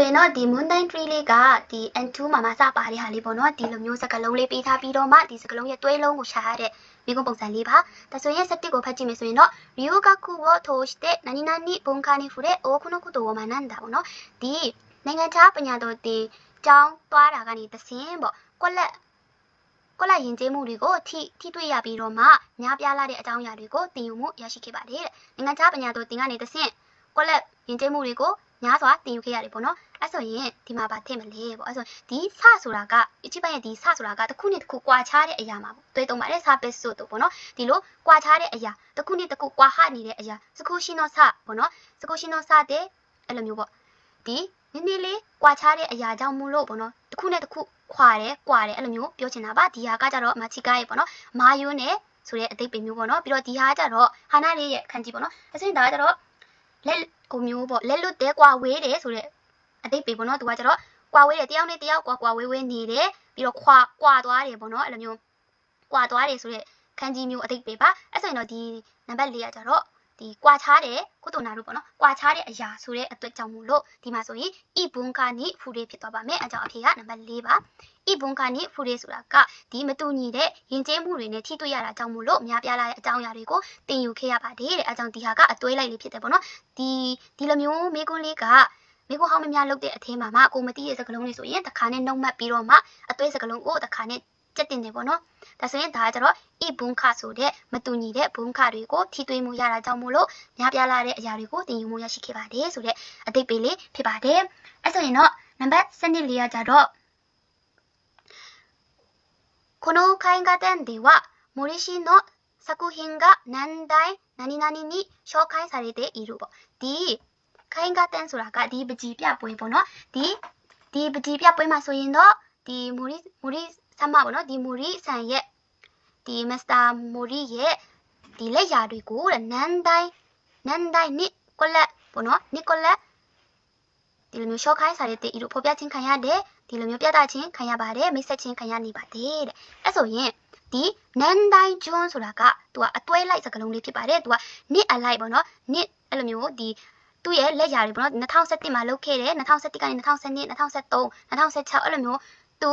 ဆိုရင်တော့ဒီ moon time tree လေးကဒီ N2 မှာမှစပါတဲ့ဟာလေးပေါ့နော်ဒီလိုမျိုးစကလုံးလေးပေးထားပြီးတော့မှဒီစကလုံးရဲ့တွဲလုံးကိုရှာရတဲ့မိကုံးပုံစံလေးပါဒါဆိုရင်စတစ်ကိုဖတ်ကြည့်မယ်ဆိုရင်တော့ ryugaku wo toshite nani nani bunka ni fure okuno kuto wo mananda ပေါ့နော်ဒီနိုင်ငံခြားပညာတော်တင်ကျောင်းသွားတာကနေသစင်းပေါ့ကွက်လက်ကွက်လက်ယဉ်ကျေးမှုတွေကိုထိထိတွေ့ရပြီးတော့မှများပြားလာတဲ့အကြောင်းအရာတွေကိုသင်ယူမှုရရှိခဲ့ပါတယ်တဲ့နိုင်ငံခြားပညာတော်တင်ကနေသစင်းကွက်လက်ယဉ်ကျေးမှုတွေကို များစွာသင်ယူခဲ့ရတယ်ပေါ့နော်အဲ့ဆိုရင်ဒီမှာဗာထည့်မလဲပေါ့အဲ့ဆိုဒီစဆိုတာကအချိပိုင်ရဲ့ဒီစဆိုတာကတစ်ခုနဲ့တစ်ခုကွာခြားတဲ့အရာမှာပေါ့တွေ့တော့ပါတယ်စပစ်ဆိုတော့ပေါ့နော်ဒီလိုကွာခြားတဲ့အရာတစ်ခုနဲ့တစ်ခုကွာဟနေတဲ့အရာစကူရှင်နောစပေါ့နော်စကူရှင်နောစတဲ့အဲ့လိုမျိုးပေါ့ဒီနည်းနည်းလေးကွာခြားတဲ့အရာကြောင့်မို့လို့ပေါ့နော်တစ်ခုနဲ့တစ်ခုခွာတယ်ကွာတယ်အဲ့လိုမျိုးပြောချင်တာပါဒီဟာကကြတော့မချီကားရဲ့ပေါ့နော်မာယွန်းနဲ့ဆိုတဲ့အတိတ်ပေမျိုးပေါ့နော်ပြီးတော့ဒီဟာကကြတော့ဟာနာလေးရဲ့ခန်းကြီးပေါ့နော်အစင်ဒါကကြတော့ လက်ကိုမျိုးပေါ့လက်လွတ်တဲကွာဝေးတယ်ဆိုတဲ့အတိတ်ပေပေါ့နော်သူကကြတော့ကွာဝေးတယ်တယောက်နဲ့တယောက်ကွာကွာဝေးဝေးနေတယ်ပြီးတော့ခွာကွာသွားတယ်ပေါ့နော်အဲ့လိုမျိုးကွာသွားတယ်ဆိုတဲ့ခန်းကြီးမျိုးအတိတ်ပေပါအဲ့ဆိုရင်တော့ဒီနံပါတ်၄ကကြတော့ ဒီကွာခြားတဲ့ကုတုနာတို့ပေါ့နော်ကွာခြားတဲ့အရာဆိုတဲ့အတွက်ကြောင့်မို့လို့ဒီမှာဆိုရင်ဤဘွန်ကာနိဖူရေဖြစ်သွားပါမယ်အကြောင်းအဖြေကနံပါတ်၄ပါဤဘွန်ကာနိဖူရေဆိုတာကဒီမတူညီတဲ့ယဉ်ကျေးမှုတွေနဲ့ထိတွေ့ရတာကြောင့်မို့လို့အများပြားလာတဲ့အကြောင်းအရာတွေကိုသင်ယူခဲ့ရပါတယ်တဲ့အကြောင်းဒီဟာကအသွေးလိုက်လေးဖြစ်တယ်ပေါ့နော်ဒီဒီလိုမျိုးမိကွန်းလေးကမိကိုဟောင်းမများလုပ်တဲ့အထင်းမှာမှကိုမတိရဲ့စကလုံးလေးဆိုရင်တစ်ခါနဲ့နှုတ်မှတ်ပြီးတော့မှအသွေးစကလုံးကိုတစ်ခါနဲ့ ကြက်တင်တယ်ပေါ့နော်ဒါဆိုရင်ဒါကကျတော့ဤဘုံခဆိုတဲ့မတူညီတဲ့ဘုံခတွေကိုထိတွေ့မှုရတာကြောင့်မို့လို့များပြားလာတဲ့အရာတွေကိုသင်ယူမှုရရှိခဲ့ပါတယ်ဆိုတဲ့အတိတ်ပေးလေးဖြစ်ပါတယ်အဲ့ဆိုရင်တော့နံပါတ်7လေးကကြတော့この絵画展では森氏の作品が何代何々に紹介されているပေါ့ဒီခိုင်ကတန်ဆိုတာကဒီပကြီးပြပွဲပေါ့နော်ဒီဒီပကြီးပြပွဲမှာဆိုရင်တော့ဒီမိုရီမိုရီ ဆမ်မပေါ့နော်ဒီမိုရီဆန်ရဲ့ဒီမစ္စတာမိုရီရဲ့ဒီလက်ရာတွေကိုတဲ့နန်တိုင်းနန်တိုင်းနစ်ကိုလက်ပေါ့နော်နစ်ကိုလက်ဒီလိုမျိုးရှော့ခိုင်းစားတဲ့ဒီလိုဖော်ပြခြင်းခံရတယ်ဒီလိုမျိုးပြသခြင်းခံရပါတယ်မိတ်ဆက်ခြင်းခံရနေပါတယ်တဲ့အဲ့ဆိုရင်ဒီနန်တိုင်းဂျွန်းဆိုတာကသူကအတွဲလိုက်စကလုံးလေးဖြစ်ပါတယ်သူကနစ်အလိုက်ပေါ့နော်နစ်အဲ့လိုမျိုးဒီသူ့ရဲ့လက်ရာတွေပေါ့နော်2017မှာလုပ်ခဲ့တယ်2017ကနေ2012 2013 2016အဲ့လိုမျိုးသူ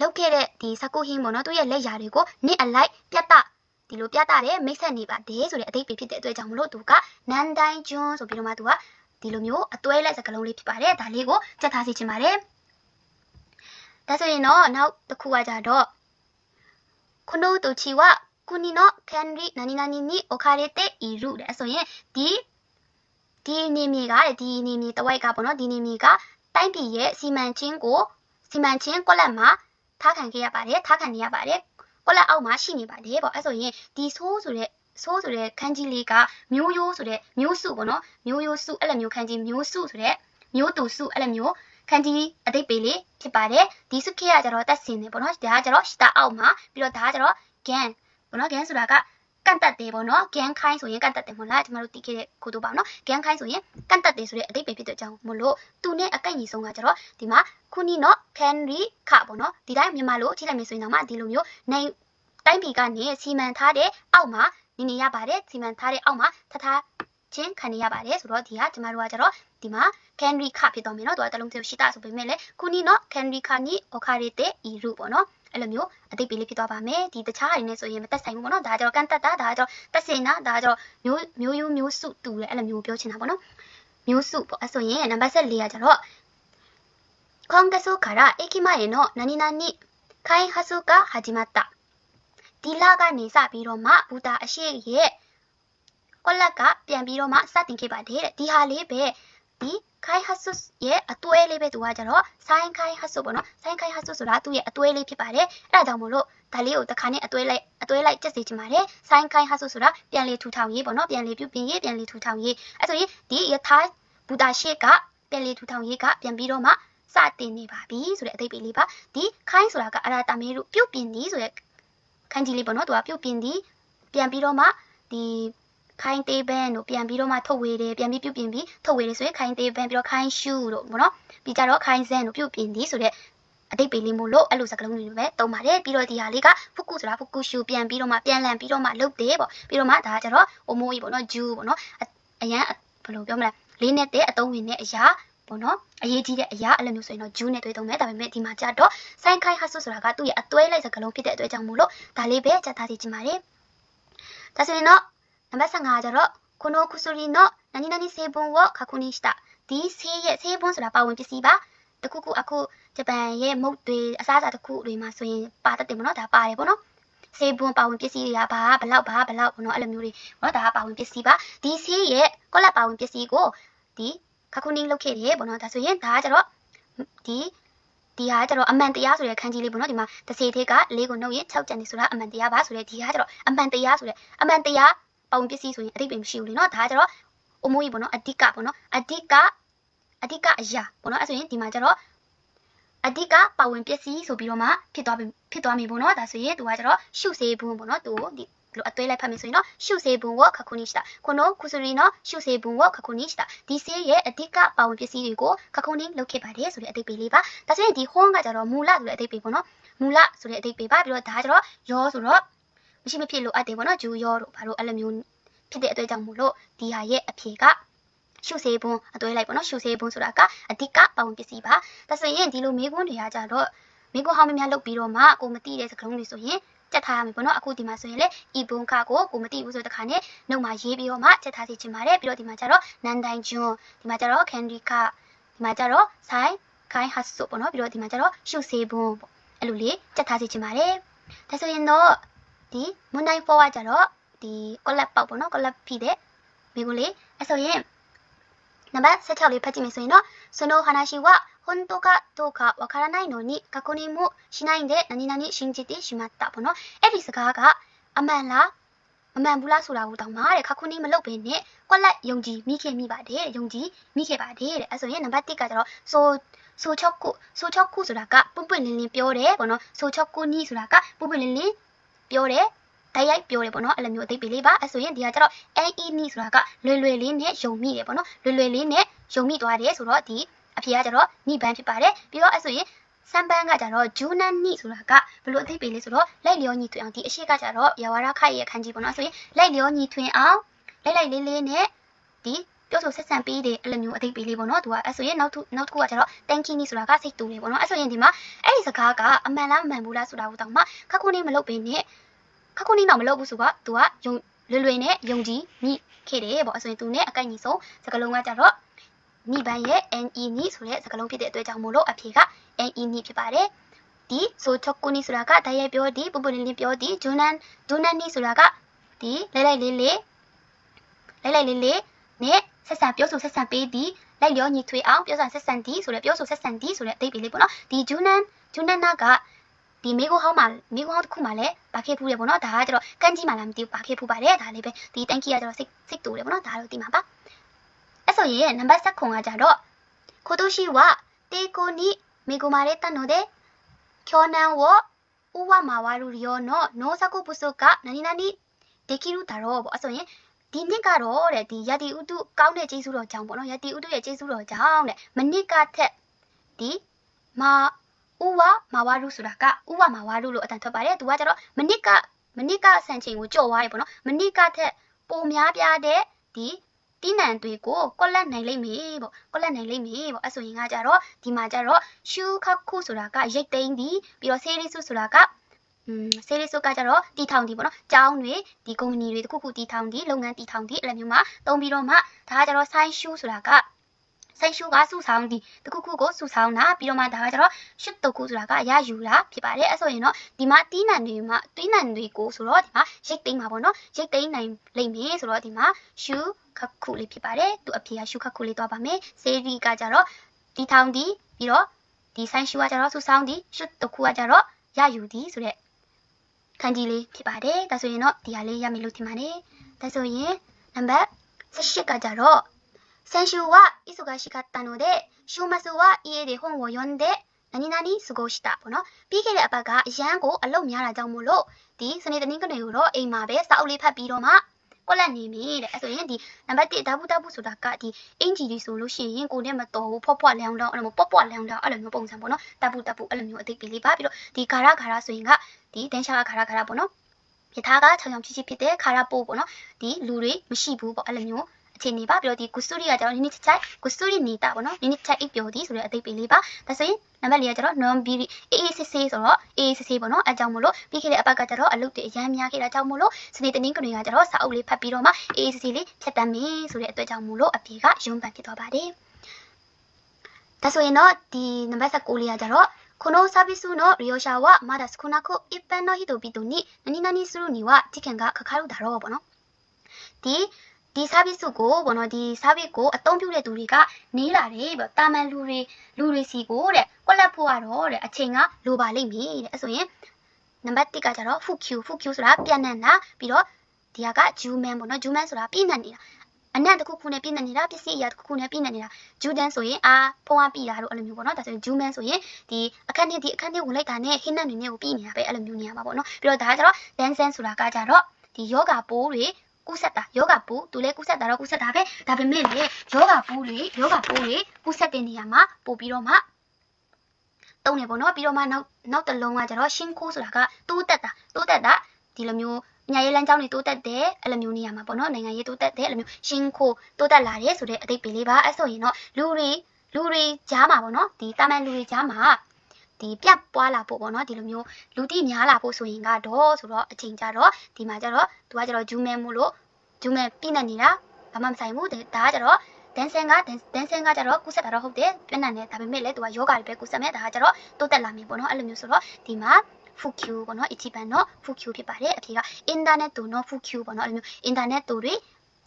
လောက်ခဲ့တဲ့ဒီစကုဟင်းပေါ့နော်သူ့ရဲ့လက်ရာတွေကိုနစ်အလိုက်ပြတ်တဒီလိုပြတ်တတယ်မိတ်ဆက်နေပါတယ်ဆိုတဲ့အတိတ်ပဲဖြစ်တဲ့အတွက်ကြောင့်မလို့သူကနန်တိုင်းကျွန်းဆိုပြီးတော့မှသူကဒီလိုမျိုးအသွဲလက်စကလုံးလေးဖြစ်ပါတယ်ဒါလေးကိုကြက်ထားစီချင်ပါတယ်ဒါဆိုရင်တော့နောက်တစ်ခုကကြတော့ခုနိုတိုချီဝကုနီနောကန်ရီနာနီနာနီနီအိုခါရတေအီရုတဲ့ဆိုရင်ဒီဒီနေမြေကတဲ့ဒီနေမြေတဝိုက်ကပေါ့နော်ဒီနေမြေကတိုင်းပြည်ရဲ့စီမံချင်းကိုစီမံချင်းကွက်လက်မှာ ထားခံခဲ့ရပါတယ်ထားခံနေရပါတယ်ကွက်လက်အောက်မှာရှိနေပါတယ်ပေါ့အဲ့ဆိုရင်ဒီဆိုးဆိုတဲ့ဆိုးဆိုတဲ့ခန်းကြီးလေးကမျိုးရိုးဆိုတဲ့မျိုးစုပေါ့နော်မျိုးရိုးစုအဲ့လိုမျိုးခန်းကြီးမျိုးစုဆိုတဲ့မျိုးတူစုအဲ့လိုမျိုးခန်းကြီးအတိတ်ပေလေးဖြစ်ပါတယ်ဒီစုခေကကျတော့တက်စင်နေပေါ့နော်ဒါကကျတော့ရှတာအောက်မှာပြီးတော့ဒါကကျတော့ gan ပေါ့နော် gan ဆိုတာက ကန့်တက်တယ်ပေါ့နော် gan ခိုင်းဆိုရင်ကန့်တက်တယ်မဟုတ်လားကျမတို့သိခဲ့တဲ့ကိုတို့ပါနော် gan ခိုင်းဆိုရင်ကန့်တက်တယ်ဆိုတဲ့အတိတ်ပဲဖြစ်တဲ့အကြောင်းမလို့သူနဲ့အကန့်ကြီးဆုံးကကျတော့ဒီမှာခုနီနော် canry ခပေါ့နော်ဒီတိုင်းမြန်မာလိုကြည့်လိုက်မယ်ဆိုရင်တော့မှဒီလိုမျိုးနိုင်တိုင်းပြည်ကနေစီမံထားတဲ့အောက်မှာနေနေရပါတယ်စီမံထားတဲ့အောက်မှာထထားချင်းခံနေရပါတယ်ဆိုတော့ဒီဟာကျမတို့ကကျတော့ဒီမှာ canry ခဖြစ်တော့မယ်နော်သူကတလုံးသေးရှိတာဆိုပေမဲ့လည်းခုနီနော် canry ခနီ okharete iru ပေါ့နော် အဲ့လိုမျိုးအသိပေးလေးဖြစ်သွားပါမယ်ဒီတခြားအရင်နဲ့ဆိုရင်မသက်ဆိုင်ဘူးပေါ့နော်ဒါကြတော့ကန့်တက်တာဒါကြတော့တက်စင်တာဒါကြတော့မျိုးမျိုးယူမျိုးစုတူတယ်အဲ့လိုမျိုးပြောချင်တာပေါ့နော်မျိုးစုပေါ့အဲ့ဆိုရင်နံပါတ်4ကကြတော့今月から駅前の何々開発が始まったဒီလကနေစပြီးတော့မှဘူတာအရှိရဲ့ကွက်လက်ကပြန်ပြီးတော့မှစတင်ခဲ့ပါတယ်တဲ့ဒီဟာလေးပဲ ဒီခိုင်ဟတ်ဆုရဲ့အသွဲလေးပဲသူကကြတော့ဆိုင်းခိုင်ဟတ်ဆုပေါ့နော်ဆိုင်းခိုင်ဟတ်ဆုဆိုတာသူ့ရဲ့အသွဲလေးဖြစ်ပါတယ်အဲ့ဒါကြောင့်မို့လို့ဒါလေးကိုတစ်ခါနဲ့အသွဲလိုက်အသွဲလိုက်ကျက်စေချင်ပါတယ်ဆိုင်းခိုင်ဟတ်ဆုဆိုတာပြန်လေထူထောင်ရေးပေါ့နော်ပြန်လေပြုပြင်ရေးပြန်လေထူထောင်ရေးအဲ့ဆိုရင်ဒီယထာဘူတာရှေ့ကပြန်လေထူထောင်ရေးကပြန်ပြီးတော့မှစတင်နေပါပြီဆိုတဲ့အသေးပေးလေးပါဒီခိုင်းဆိုတာကအရာတမေရုပြုတ်ပြင်သည်ဆိုတဲ့ခန်းကြီးလေးပေါ့နော်သူကပြုတ်ပြင်သည်ပြန်ပြီးတော့မှဒီ ခိုင်းသေးဘန်းတို့ပြန်ပြီးတော့မှထုတ်ဝေတယ်ပြန်ပြီးပြုတ်ပြင်ပြီးထုတ်ဝေတယ်ဆိုရင်ခိုင်းသေးဘန်းပြီးတော့ခိုင်းရှူတို့ပေါ့နော်ပြီးကြတော့ခိုင်းစန်းတို့ပြုတ်ပြင်သည်ဆိုတဲ့အတိတ်ပေးလေးမို့လို့အဲ့လိုစကားလုံးတွေပဲတုံးပါတယ်ပြီးတော့ဒီဟာလေးကဖုကုဆိုတာဖုကုရှူပြန်ပြီးတော့မှပြန်လန်ပြီးတော့မှလုတ်တယ်ပေါ့ပြီးတော့မှဒါကကြတော့အိုမိုကြီးပေါ့နော်ဂျူးပေါ့နော်အရန်ဘယ်လိုပြောမလဲလေးနဲ့တဲ့အတုံးဝင်တဲ့အရာပေါ့နော်အရေးကြီးတဲ့အရာအဲ့လိုမျိုးဆိုရင်တော့ဂျူးနဲ့တွေ့သုံးမယ်ဒါပေမဲ့ဒီမှာကြတော့ဆိုင်ခိုင်ဟတ်ဆုဆိုတာကသူ့ရဲ့အသွဲလိုက်စကလုံးဖြစ်တဲ့အတွက်ကြောင့်မို့လို့ဒါလေးပဲချက်သားစီချင်ပါတယ်ဒါဆိုရင်တော့နံပါတ် 15ကကြတော့この薬の何々成分を確認したဒီဆေးရဲ့ဆေးဘွန်းဆိုတာပါဝင်ပစ္စည်းပါတခုခုအခုဂျပန်ရဲ့မုတ်တွေအစားအစာတစ်ခုတွေမှာဆိုရင်ပါတတ်တယ်မနော်ဒါပါတယ်ပေါ့နော်ဆေးဘွန်းပါဝင်ပစ္စည်းတွေကဘာဘလောက်ဘာဘလောက်ပေါ့နော်အဲ့လိုမျိုးတွေပေါ့နော်ဒါကပါဝင်ပစ္စည်းပါဒီဆေးရဲ့ကောလက်ပါဝင်ပစ္စည်းကိုဒီခခုနင်းလုပ်ခဲ့တယ်ပေါ့နော်ဒါဆိုရင်ဒါကကြတော့ဒီဒီဟာကျတော့အမှန်တရားဆိုတဲ့ခန်းကြီးလေးပေါ့နော်ဒီမှာတစ်စေသေးကလေးကိုနှုတ်ရင်6ကျန်နေဆိုတာအမှန်တရားပါဆိုတဲ့ဒီဟာကျတော့အမှန်တရားဆိုတဲ့အမှန်တရား ပေါင်ပစ္စည်းဆိုရင်အတိတ်ပဲမရှိဘူးလေနော်ဒါကကျတော့အမိုးကြီးပေါ့နော်အဓိကပေါ့နော်အဓိကအဓိကအရာပေါ့နော်အဲ့ဆိုရင်ဒီမှာကျတော့အဓိကပါဝင်ပစ္စည်းဆိုပြီးတော့မှဖြစ်သွားပြီဖြစ်သွားပြီပေါ့နော်ဒါဆိုရင်သူကကျတော့ရှုစေဘူးပေါ့နော်သူကိုဒီလိုအသွေးလိုက်ဖတ်မယ်ဆိုရင်တော့ရှုစေဘူးဝခခုနိしたこの薬のရှုစေဘူးဝခခုနိしたဒီဆေးရဲ့အဓိကပါဝင်ပစ္စည်းတွေကိုခခုနိလုပ်ခဲ့ပါတယ်ဆိုတဲ့အဓိပ္ပာယ်လေးပါဒါဆိုရင်ဒီဟွန်းကကျတော့မူလဆိုတဲ့အဓိပ္ပာယ်ပေါ့နော်မူလဆိုတဲ့အဓိပ္ပာယ်ပါပြီးတော့ဒါကျတော့ရောဆိုတော့ မရှိမဖြစ်လို့အပ်တယ်ပေါ့နော်ဂျူရောတို့ဘာလို့အဲ့လိုမျိုးဖြစ်တဲ့အတွက်ကြောင့်မို့လို့ဒီဟာရဲ့အဖြေကရှုစေပွန်းအသွေးလိုက်ပေါ့နော်ရှုစေပွန်းဆိုတာကအဓိကပါဝင်ပစ္စည်းပါဒါဆိုရင်ဒီလိုမေးခွန်းတွေကကြတော့မေးခွန်းဟောင်းများများလုပ်ပြီးတော့မှကိုမသိတဲ့စကားလုံးတွေဆိုရင်ကြက်ထားရမယ်ပေါ့နော်အခုဒီမှာဆိုရင်လေဤဘုံခကိုကိုမသိဘူးဆိုတဲ့ခါနဲ့နှုတ်မှာရေးပြီးတော့မှချက်ထားစီချင်ပါတယ်ပြီးတော့ဒီမှာကျတော့နန်တိုင်ဂျွန်းဒီမှာကျတော့ကန်ဒီခဒီမှာကျတော့ဆိုင်ခိုင်ဟတ်ဆုပေါ့နော်ပြီးတော့ဒီမှာကျတော့ရှုစေပွန်းပေါ့အဲ့လိုလေးချက်ထားစီချင်ပါတယ်ဒါဆိုရင်တော့ ဒီ Moon Knight 4ကကြတော့ဒီ collab ပေါက်ပေါ့နော် collab ဖြစ်တဲ့မိကိုလေးအဆိုရင်နံပါတ်16လေးဖတ်ကြည့်မယ်ဆိုရင်တော့ Sono Hanashi wa honto ka do ka wakara nai no ni kakuni mo shinai de nani nani shinjite shimatta ပေါ့နော်အဲ့ဒီစကားကအမှန်လားအမှန်ဘူးလားဆိုတာကိုတောင်းပါတဲ့ခခုနီးမလုတ်ဘဲနဲ့ကွက်လက်ယုံကြည်မိခင်မိပါတယ်ယုံကြည်မိခဲ့ပါတယ်တဲ့အဲဆိုရင်နံပါတ်1ကကျတော့ဆိုဆိုချော့ကုဆိုချော့ကုဆိုတာကပွန့်ပွန့်လင်းလင်းပြောတယ်ပေါ့နော်ဆိုချော့ကုနီးဆိုတာကပွန့်ပွန့်လင်းလင်း ပြောတယ်တိုက်ရိုက်ပြောတယ်ပေါ့နော်အဲ့လိုမျိုးအသေးပေးလေးပါအဲ့ဆိုရင်ဒီကကျတော့ AE နီးဆိုတာကလွယ်လွယ်လေးနဲ့ယုံမိတယ်ပေါ့နော်လွယ်လွယ်လေးနဲ့ယုံမိသွားတယ်ဆိုတော့ဒီအဖေကကျတော့နိဗ္ဗာန်ဖြစ်ပါတယ်ပြီးတော့အဲ့ဆိုရင်စံပန်းကကြတော့ဂျူနန်နိဆိုတာကဘလို့အသိပေးလဲဆိုတော့လိုက်လျောညီထွင်အောင်ဒီအရှိကကြတော့ရဝရခိုက်ရဲ့ခန်းကြီးပေါ့နော်ဆိုရင်လိုက်လျောညီထွင်အောင်လိုက်လိုက်လေးလေးနဲ့ဒီ ပြောဆိုဆက်ဆံပေးတယ်အဲ့လိုမျိုးအသိပေးလေးပေါ့နော်သူကအဲ့ဆိုရင်နောက်ထပ်နောက်တစ်ခုကကြတော့ thank you နိဆိုတာကစိတ်တူတယ်ပေါ့နော်အဲ့ဆိုရင်ဒီမှာအဲ့ဒီစကားကအမှန်လားမမှန်ဘူးလားဆိုတာကိုတောင်မှခက်ခုနေမလုပ်ပေးနဲ့ခက်ခုနေတော့မလုပ်ဘူးဆိုတော့သူကယုံလွယ်လွယ်နဲ့ယုံကြည်မိခဲ့တယ်ပေါ့အဲ့ဆိုရင်သူနဲ့အကိုက်ညီဆုံးစကားလုံးကကြတော့နိဗ္ဗာန်ရဲ့ NE နိဆိုတဲ့စကားလုံးဖြစ်တဲ့အတွက်ကြောင့်မို့လို့အဖြေက NE နိဖြစ်ပါတယ်ဒီဆိုချော့ကူနီဆိုတာကတိုက်ရိုက်ပြောဒီပူပူလင်းလင်းပြောဒီဂျွနန်ဂျွနန်နီဆိုတာကဒီလိုက်လိုက်လေးလေးလိုက်လိုက်လေးလေးနဲ့ ဆက်ဆံပြောဆိုဆက်ဆံပေးဒီလိုက်လျောညီထွေအောင်ပြောဆိုဆက်ဆံဒီဆိုတဲ့ပြောဆိုဆက်ဆံဒီဆိုတဲ့အဓိပ္ပာယ်လေးပေါ့နော်ဒီဂျွနန်ဂျွနန်နာကဒီမိကိုဟောင်းမှာမိကိုဟောင်းတစ်ခုမှာလည်းဘာခဲ့ဖူးတယ်ပေါ့နော်ဒါကကျတော့ကန့်ကြီးမှလားမသိဘူးဘာခဲ့ဖူးပါတယ်ဒါလေးပဲဒီတန်ကီကကျတော့စိတ်စိတ်တူတယ်ပေါ့နော်ဒါတော့ဒီမှာပါအဲ့ဆိုရင်နံပါတ်7ခုကကြတော့今年は抵抗に恵まれたので去年を上回る量の農作物が何々できるだろうပေါ့အဲ့ဆိုရင် ဒီနှစ်ကတော့တဲ့ဒီယတိဥတုကောင်းတဲ့ကျေးဇူးတော်ကြောင့်ပေါ့နော်ယတိဥတုရဲ့ကျေးဇူးတော်ကြောင့်တဲ့မနစ်ကထက်ဒီမာဥဝမာဝရုဆိုတာကဥဝမာဝရုလို့အတန်ထွက်ပါတယ်သူကကျတော့မနစ်ကမနစ်ကဆန်ချိန်ကိုကြော်သွားတယ်ပေါ့နော်မနစ်ကထက်ပိုများပြားတဲ့ဒီတီးနံတွေကိုကွက်လက်နိုင်လိမ့်မယ်ပေါ့ကွက်လက်နိုင်လိမ့်မယ်ပေါ့အဲ့ဆိုရင်ကကြတော့ဒီမှာကြတော့ရှူခခုဆိုတာကရိတ်သိမ်းသည်ပြီးတော့ဆေးရီစုဆိုတာကอืม ဆေးရီစုကကြတော့တီထောင်ဒီပေါ့နော်ကျောင်းတွေဒီကုမ္ပဏီတွေတခုခုတီထောင်ဒီလုပ်ငန်းတီထောင်ဒီအဲ့လိုမျိုးမှာတုံးပြီးတော့မှဒါကကြတော့ဆိုင်းရှူဆိုတာကဆိုင်ရှူကစုဆောင်ဒီတခုခုကိုစုဆောင်တာပြီးတော့မှဒါကကျတော့ရှစ်တုတ်ခုဆိုတာကရယူတာဖြစ်ပါတယ်အဲ့ဆိုရင်တော့ဒီမှာတီးနံတွေမှာတီးနံတွေကိုဆိုတော့ဒီမှာရိတ်သိမ်းပါပေါ့နော်ရိတ်သိမ်းနိုင်လိမ့်မယ်ဆိုတော့ဒီမှာရှူခက်ခုလေးဖြစ်ပါတယ်သူအဖေကရှုခက်ခုလေးသွားပါမယ်စေရီကကြတော့ဒီထောင်ဒီပြီးတော့ဒီဆိုင်ရှူကကြတော့စုဆောင်ဒီရှစ်တုတ်ခုကကြတော့ရယူဒီဆိုတဲ့ ခန်းကြီးလေးဖြစ်ပါတယ်ဒါဆိုရင်တော့ဒီဟာလေးရမယ်လို့ထင်ပါတယ်ဒါဆိုရင်နံပါတ်18ကကြတော့先週は忙しかったので、週末は家で本を読んで、何々過ごしたပေါ့နော်ပြီးခဲ့တဲ့အပတ်ကအရန်ကိုအလုပ်များတာကြောင့်မို့လို့ဒီစနေတနင်္ဂနွေကိုတော့အိမ်မှာပဲစာအုပ်လေးဖတ်ပြီးတော့မှ ကွက်လက်နေပြီတဲ့အဲ့ဆိုရင်ဒီနံပါတ်1ဓာဘူးဓာဘူးဆိုတာကဒီအင်ဂျီတွေဆိုလို့ရှိရင်ကိုနဲ့မတော်ဘူးဖွက်ဖွက်လျောင်းတော့အဲ့လိုမျိုးပွက်ပွက်လျောင်းတော့အဲ့လိုမျိုးပုံစံပေါ့နော်ဓာဘူးဓာဘူးအဲ့လိုမျိုးအသိပေးလေးပါပြီးတော့ဒီဂါရဂါရဆိုရင်ကဒီတန်းရှာကဂါရဂါရပေါ့နော်ယထာက6ချောင်ဖြစ်ဖြစ်ဖြစ်တဲ့ခါရပို့ပေါ့နော်ဒီလူတွေမရှိဘူးပေါ့အဲ့လိုမျိုး အခြေအနေပါပြီးတော့ဒီကုစုရီကကျတော့နိနိချချိုင်ကုစုရီနေတာပေါ့နော်နိနိချချိုင်အိပ်ပျော်သည်ဆိုတဲ့အသေးပေးလေးပါဒါဆိုရင်နံပါတ်၄ကကျတော့ non biri အေးအေးဆေးဆေးဆိုတော့အေးအေးဆေးဆေးပေါ့နော်အဲကြောင့်မို့လို့ပြီးခဲ့တဲ့အပတ်ကကျတော့အလုပ်တွေအများများခဲ့တာကြောင့်မို့လို့စနေတနင်္ဂနွေကကျတော့စာအုပ်လေးဖတ်ပြီးတော့မှအေးအေးဆေးဆေးလေးဖြတ်တမ်းမယ်ဆိုတဲ့အတွက်ကြောင့်မို့လို့အပြေကရုံးပန်ဖြစ်သွားပါတယ်ဒါဆိုရင်တော့ဒီနံပါတ်16လေးကကျတော့このサービスの利用者はまだ少なく一般の人々に何々するには時間がかかるだろうပေါ့နော် ဒီဒီ service ကိုပေါ့နော်ဒီ service ကိုအသုံးပြုတဲ့သူတွေကနေလာတယ်ပေါ့တာမန်လူတွေလူတွေစီကိုတဲ့ကွက်လက်ဖို့ကတော့တဲ့အချိန်ကလိုပါလိမ့်မယ်တဲ့အဲ့ဆိုရင်နံပါတ်1ကကျတော့ full queue full queue ဆိုတာပြန်နှံ့တာပြီးတော့ဒီဟာက juman ပေါ့နော် juman ဆိုတာပြည့်နှံ့နေတာအနက်တစ်ခုခုနဲ့ပြည့်နှံ့နေတာပစ္စည်းအရာတစ်ခုခုနဲ့ပြည့်နှံ့နေတာ judan ဆိုရင်အာဖုံးအားပြတာတို့အဲ့လိုမျိုးပေါ့နော်ဒါဆိုရင် juman ဆိုရင်ဒီအခန်းထဲဒီအခန်းထဲဝင်လိုက်တာနဲ့ဟင်းနှံ့တွေနဲ့ကိုပြည့်နေတာပဲအဲ့လိုမျိုးနေရာမှာပေါ့နော်ပြီးတော့ဒါကကျတော့ dansen ဆိုတာကကျတော့ဒီယောဂပိုးတွေ ကူးဆက်တာယောဂပိုးသူလည်းကူးဆက်တာတော့ကူးဆက်တာပဲဒါပေမဲ့လေယောဂပိုးတွေယောဂပိုးတွေကူးဆက်တဲ့နေရာမှာပို့ပြီးတော့မှတုံးနေပေါ့နော်ပြီးတော့မှနောက်နောက်တစ်လုံးကကျတော့ရှင်းခိုးဆိုတာကတိုးတက်တာတိုးတက်တာဒီလိုမျိုးပညာရေးလမ်းကြောင်းတွေတိုးတက်တယ်အဲ့လိုမျိုးနေရာမှာပေါ့နော်နိုင်ငံရေးတိုးတက်တယ်အဲ့လိုမျိုးရှင်းခိုးတိုးတက်လာတယ်ဆိုတဲ့အတိတ်ပဲလေးပါအဲ့ဆိုရင်တော့လူတွေလူတွေကြားမှာပေါ့နော်ဒီတာမန်လူတွေကြားမှာ ဒီပြတ်ပွားလာဖို့ပေါ့နော်ဒီလိုမျိုးလူတိများလာဖို့ဆိုရင်ကတော့ဆိုတော့အချိန်ကြတော့ဒီမှာကြတော့သူကကြတော့ဂျူးမဲမို့လို့ဂျူးမဲပြည့်နေနေတာဘာမှမဆိုင်ဘူးဒါကကြတော့ဒန်ဆန်ကဒန်ဆန်ကကြတော့ကုဆက်တာတော့ဟုတ်တယ်ပြည့်နေတယ်ဒါပေမဲ့လည်းသူကယောဂါတွေပဲကုဆက်မဲ့ဒါကကြတော့တိုးတက်လာပြီပေါ့နော်အဲ့လိုမျိုးဆိုတော့ဒီမှာ full q ပေါ့နော် ichi ban တော့ full q ဖြစ်ပါတယ်အဖြေက internet တူနော် full q ပေါ့နော်အဲ့လိုမျိုး internet တူတွေ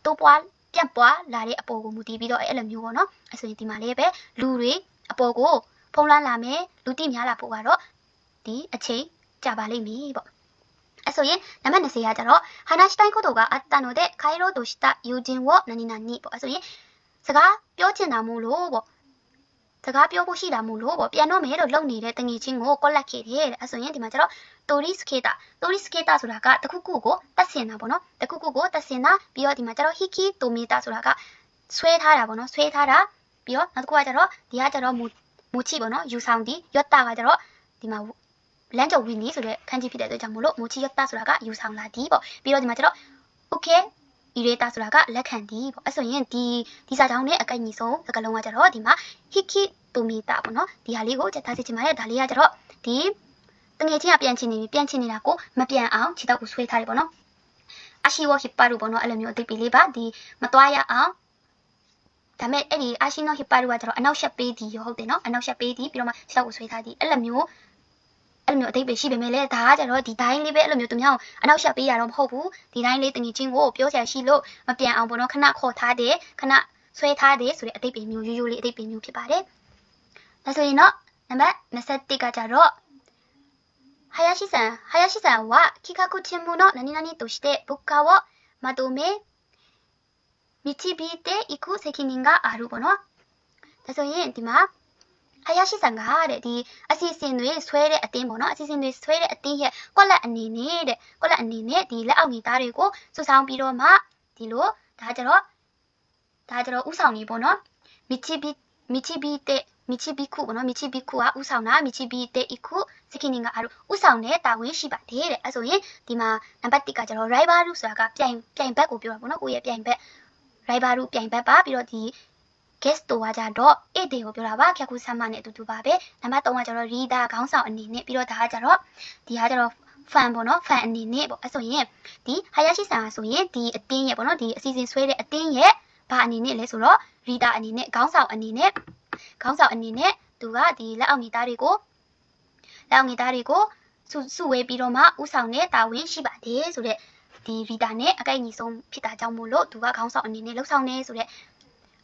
တိုးပွားပြတ်ပွားလာတဲ့အပေါ်ကိုမူတည်ပြီးတော့အဲ့လိုမျိုးပေါ့နော်အဲ့ဆိုရင်ဒီမှာလေးပဲလူတွေအပေါ်ကို ဖုံးလွှမ်းလာမယ်လူတိများလာဖို့ကတော့ဒီအချိန်ကြာပါလိမ့်မယ်ပေါ့အဲဆိုရင်နံပါတ်20ကကြတော့ဟာနာရှိတိုင်းကိုတော့ကအတန်တို့တဲ့ခိုင်ရိုတိုရှိတာယူဂျင်ဝနနီနာနီပေါ့အဲဆိုရင်စကားပြောချင်တာမို့လို့ပေါ့စကားပြောဖို့ရှိတာမို့လို့ပေါ့ပြန်တော့မယ်လို့လုပ်နေတဲ့တငယ်ချင်းကို collect ခဲ့တယ်တဲ့အဲဆိုရင်ဒီမှာကျတော့ toris keta toris keta ဆိုတာကတခုခုကိုတက်ဆင်တာပေါ့နော်တခုခုကိုတက်ဆင်တာပြီးတော့ဒီမှာကျတော့ hiki tomita ဆိုတာကဆွဲထားတာပေါ့နော်ဆွဲထားတာပြီးတော့နောက်တစ်ခုကကျတော့ဒီကကျတော့ မူမူချိပေါ့နော်ယူဆောင်ဒီယော့တာကကျတော့ဒီမှာလမ်းကျော်ဝင်းနေဆိုတဲ့ခန်းကြီးဖြစ်တဲ့အတွက်ကြောင့်မို့လို့မူချိယော့တာဆိုတာကယူဆောင်လာဒီပေါ့ပြီးတော့ဒီမှာကျတော့ okay ဤရေတာဆိုတာကလက်ခံဒီပေါ့အဲ့ဆိုရင်ဒီဒီစာကြောင်းနဲ့အကန့်ကြီးဆုံးစကားလုံးကကျတော့ဒီမှာ hiki tomita ပေါ့နော်ဒီဟာလေးကိုချက်သားစီချင်ပါတယ်ဒါလေးကကျတော့ဒီတငယ်ချင်းကပြန်ချင်နေပြီပြန်ချင်နေတာကိုမပြန်အောင်ခြေတော့ကိုဆွဲထားတယ်ပေါ့နော်အရှိဝဟစ်ပါရူပေါ့နော်အဲ့လိုမျိုးအသိပေးလေးပါဒီမတွားရအောင် ဒါမဲ့အဲ့ဒီအရှိနောဟစ်ပါရူကကျတော့အနောက်ရှက်ပေးဒီရောဟုတ်တယ်နော်အနောက်ရှက်ပေးဒီပြီးတော့မှခြေတော့ကိုဆွဲထားဒီအဲ့လိုမျိုးအဲ့လိုမျိုးအသိပေးရှိပေမဲ့လည်းဒါကကျတော့ဒီတိုင်းလေးပဲအဲ့လိုမျိုးသူများအနောက်ရှက်ပေးရတော့မဟုတ်ဘူးဒီတိုင်းလေးတငယ်ချင်းကိုပြောချင်ရှိလို့မပြန်အောင်ပေါ့နော်ခဏခေါ်ထားတယ်ခဏဆွဲထားတယ်ဆိုတဲ့အသိပေးမျိုးရိုးရိုးလေးအသိပေးမျိုးဖြစ်ပါတယ်ဒါဆိုရင်တော့နံပါတ်21ကကြတော့林さん、林さんは企画チームの何々として物価をまとめ、 導いていく責任があるもの。ဒါဆိုရင်ဒီမှာ林さんကတဲ့ဒီအစီအစဉ်တွေဆွဲတဲ့အတင်းပေါ့နော်အစီအစဉ်တွေဆွဲတဲ့အတင်းရဲ့ကွက်လက်အနေနဲ့တဲ့ကွက်လက်အနေနဲ့ဒီလက်အောက်နေသားတွေကိုစုဆောင်ပြီးတော့မှဒီလိုဒါကြတော့ဒါကြတော့ဥဆောင်နေပေါ့နော်မိချီဘီမိချီဘီတဲ့မိချီဘီခုပေါ့နော်မိချီဘီခုကဥဆောင်တာမိချီဘီတဲ့ဤခုစကိနင်ကအားဥဆောင်တဲ့တာဝန်ရှိပါတယ်တဲ့အဲဆိုရင်ဒီမှာနံပါတ်1ကကျတော့ rival ဆိုတာကပြိုင်ပြိုင်ဘက်ကိုပြောတာပေါ့နော်ကိုယ့်ရဲ့ပြိုင်ဘက် rival ပြိုင်ဘက်ပါပြီးတော့ဒီ guest တို့ကကြတော့8 day ကိုပြောတာပါခက်ခုဆမ်းမနဲ့အတူတူပါပဲနံပါတ်3ကကျတော့ reader ခေါင်းဆောင်အနေနဲ့ပြီးတော့ဒါကကြတော့ဒီကကြတော့ fan ပေါ့နော် fan အနေနဲ့ပေါ့အဲဆိုရင်ဒီ hayashi san ဆိုရင်ဒီအတင်းရဲ့ပေါ့နော်ဒီအစီအစဉ်ဆွဲတဲ့အတင်းရဲ့ဘာအနေနဲ့လဲဆိုတော့ reader အနေနဲ့ခေါင်းဆောင်အနေနဲ့ခေါင်းဆောင်အနေနဲ့သူကဒီလက်အောက်နေသားတွေကိုလက်အောက်နေသားတွေကိုစုစုဝေးပြီးတော့မှဥဆောင်တဲ့တာဝန်ရှိပါတယ်ဆိုတော့ ဒီ reader နဲ့အကိုက်ညီဆုံးဖြစ်တာကြောင့်မို့လို့သူကခေါင်းဆောင်အနေနဲ့လှုပ်ဆောင်နေဆိုတဲ့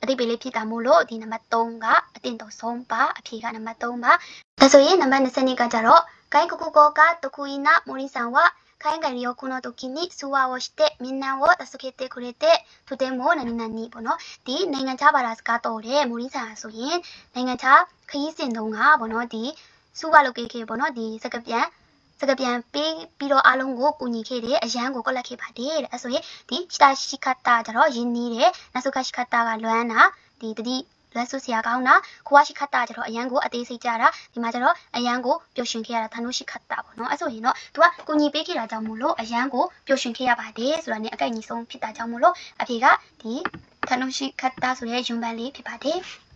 အတိတ်ပဲလေးဖြစ်တာမို့လို့ဒီနံပါတ်3ကအတင်တော်ဆုံးပါအဖြေကနံပါတ်3ပါဒါဆိုရင်နံပါတ်20ကကြတော့外国語が得意な森さんは海外旅行の時に通話をしてみんなを助けてくれてとても何々ပေါ့နော်ဒီနိုင်ငံခြားဘာသာစကားတော်တဲ့မိုးရင်းဆန်ဆိုရင်နိုင်ငံခြားခရီးစဉ်တုန်းကပေါ့နော်ဒီစူဝါလုပ်ခဲ့ခဲ့ပေါ့နော်ဒီစကပြန် စကပြန်ပေးပြီးတော့အားလုံးကိုကူညီခဲ့တယ်အရန်ကိုကလတ်ခဲ့ပါတယ်တဲ့အဲဆိုရင်ဒီချတာရှိခတာကြတော့ရင်းနှီးတယ်နဆုကရှိခတာကလွမ်းတာဒီတတိလွမ်းဆုစရာကောင်းတာခွာရှိခတာကြတော့အရန်ကိုအသေးစိတ်ကြတာဒီမှာကြတော့အရန်ကိုပျော်ရွှင်ခဲ့ရတာသံလို့ရှိခတာပေါ့နော်အဲဆိုရင်တော့သူကကူညီပေးခဲ့တာကြောင့်မို့လို့အရန်ကိုပျော်ရွှင်ခဲ့ရပါတယ်ဆိုတာနဲ့အကိုက်ညီဆုံးဖြစ်တာကြောင့်မို့လို့အဖေကဒီထနုရှိခတ်တာဆိုတဲ့ယွန်ပန်လေးဖြစ်ပါတယ်။